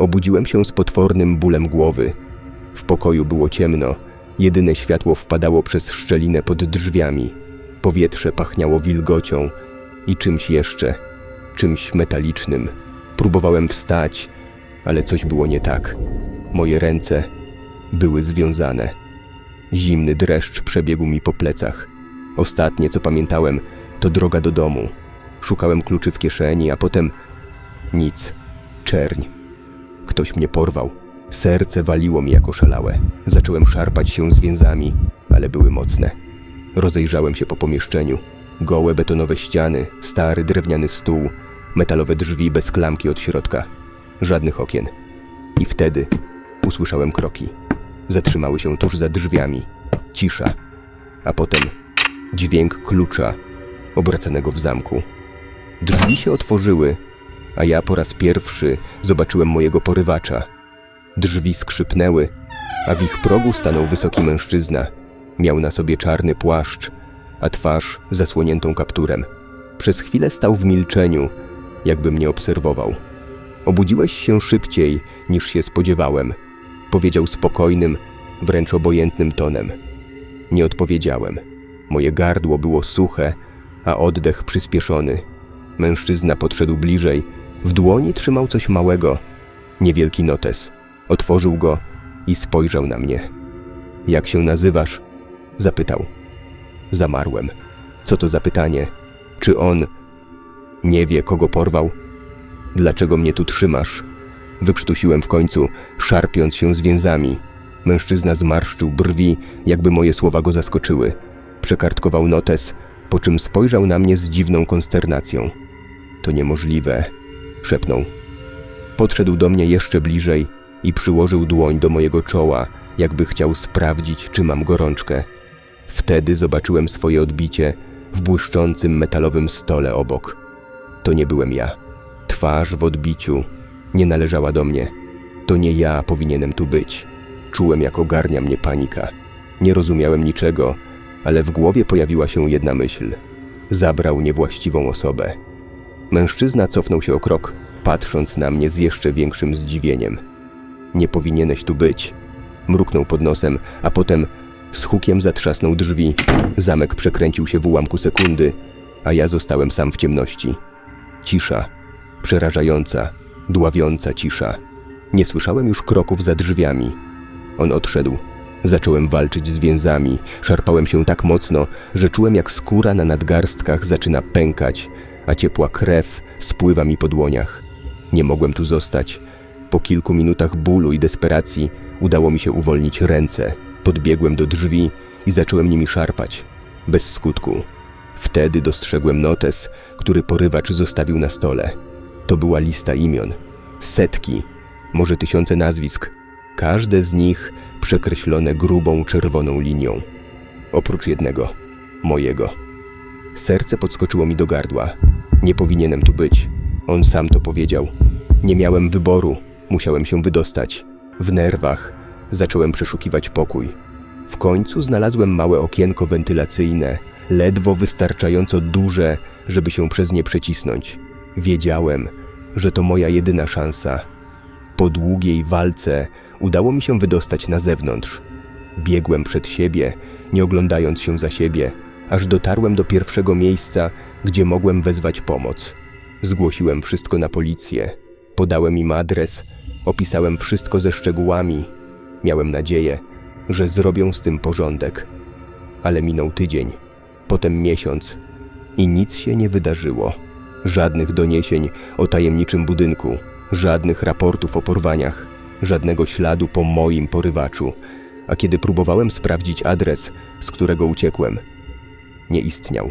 Obudziłem się z potwornym bólem głowy. W pokoju było ciemno, jedyne światło wpadało przez szczelinę pod drzwiami. Powietrze pachniało wilgocią i czymś jeszcze, czymś metalicznym. Próbowałem wstać, ale coś było nie tak. Moje ręce były związane. Zimny dreszcz przebiegł mi po plecach. Ostatnie, co pamiętałem, to droga do domu. Szukałem kluczy w kieszeni, a potem nic. Czerń. Ktoś mnie porwał. Serce waliło mi jako szalałe. Zacząłem szarpać się zwięzami, ale były mocne. Rozejrzałem się po pomieszczeniu. Gołe betonowe ściany, stary drewniany stół, metalowe drzwi bez klamki od środka. Żadnych okien. I wtedy usłyszałem kroki. Zatrzymały się tuż za drzwiami. Cisza. A potem dźwięk klucza obracanego w zamku. Drzwi się otworzyły, a ja po raz pierwszy zobaczyłem mojego porywacza. Drzwi skrzypnęły, a w ich progu stanął wysoki mężczyzna. Miał na sobie czarny płaszcz, a twarz zasłoniętą kapturem. Przez chwilę stał w milczeniu, jakby mnie obserwował. Obudziłeś się szybciej, niż się spodziewałem, powiedział spokojnym, wręcz obojętnym tonem. Nie odpowiedziałem. Moje gardło było suche, a oddech przyspieszony. Mężczyzna podszedł bliżej. W dłoni trzymał coś małego, niewielki notes. Otworzył go i spojrzał na mnie. Jak się nazywasz? Zapytał. Zamarłem. Co to za pytanie? Czy on nie wie, kogo porwał? Dlaczego mnie tu trzymasz? Wykrztusiłem w końcu, szarpiąc się zwięzami. Mężczyzna zmarszczył brwi, jakby moje słowa go zaskoczyły. Przekartkował notes, po czym spojrzał na mnie z dziwną konsternacją. To niemożliwe, szepnął. Podszedł do mnie jeszcze bliżej i przyłożył dłoń do mojego czoła, jakby chciał sprawdzić, czy mam gorączkę. Wtedy zobaczyłem swoje odbicie w błyszczącym metalowym stole obok. To nie byłem ja. Twarz w odbiciu nie należała do mnie. To nie ja powinienem tu być. Czułem, jak ogarnia mnie panika. Nie rozumiałem niczego, ale w głowie pojawiła się jedna myśl. Zabrał niewłaściwą osobę. Mężczyzna cofnął się o krok, patrząc na mnie z jeszcze większym zdziwieniem. Nie powinieneś tu być. Mruknął pod nosem, a potem z hukiem zatrzasnął drzwi. Zamek przekręcił się w ułamku sekundy, a ja zostałem sam w ciemności. Cisza, przerażająca, dławiąca cisza. Nie słyszałem już kroków za drzwiami. On odszedł. Zacząłem walczyć z więzami. Szarpałem się tak mocno, że czułem jak skóra na nadgarstkach zaczyna pękać, a ciepła krew spływa mi po dłoniach. Nie mogłem tu zostać. Po kilku minutach bólu i desperacji udało mi się uwolnić ręce. Podbiegłem do drzwi i zacząłem nimi szarpać. Bez skutku. Wtedy dostrzegłem notes, który porywacz zostawił na stole. To była lista imion. Setki, może tysiące nazwisk. Każde z nich przekreślone grubą czerwoną linią. Oprócz jednego, mojego. Serce podskoczyło mi do gardła. Nie powinienem tu być. On sam to powiedział. Nie miałem wyboru. Musiałem się wydostać. W nerwach zacząłem przeszukiwać pokój. W końcu znalazłem małe okienko wentylacyjne, ledwo wystarczająco duże, żeby się przez nie przecisnąć. Wiedziałem, że to moja jedyna szansa. Po długiej walce udało mi się wydostać na zewnątrz. Biegłem przed siebie, nie oglądając się za siebie, aż dotarłem do pierwszego miejsca, gdzie mogłem wezwać pomoc. Zgłosiłem wszystko na policję, podałem im adres, opisałem wszystko ze szczegółami. Miałem nadzieję, że zrobią z tym porządek. Ale minął tydzień, potem miesiąc i nic się nie wydarzyło. Żadnych doniesień o tajemniczym budynku, żadnych raportów o porwaniach, żadnego śladu po moim porywaczu. A kiedy próbowałem sprawdzić adres, z którego uciekłem, nie istniał.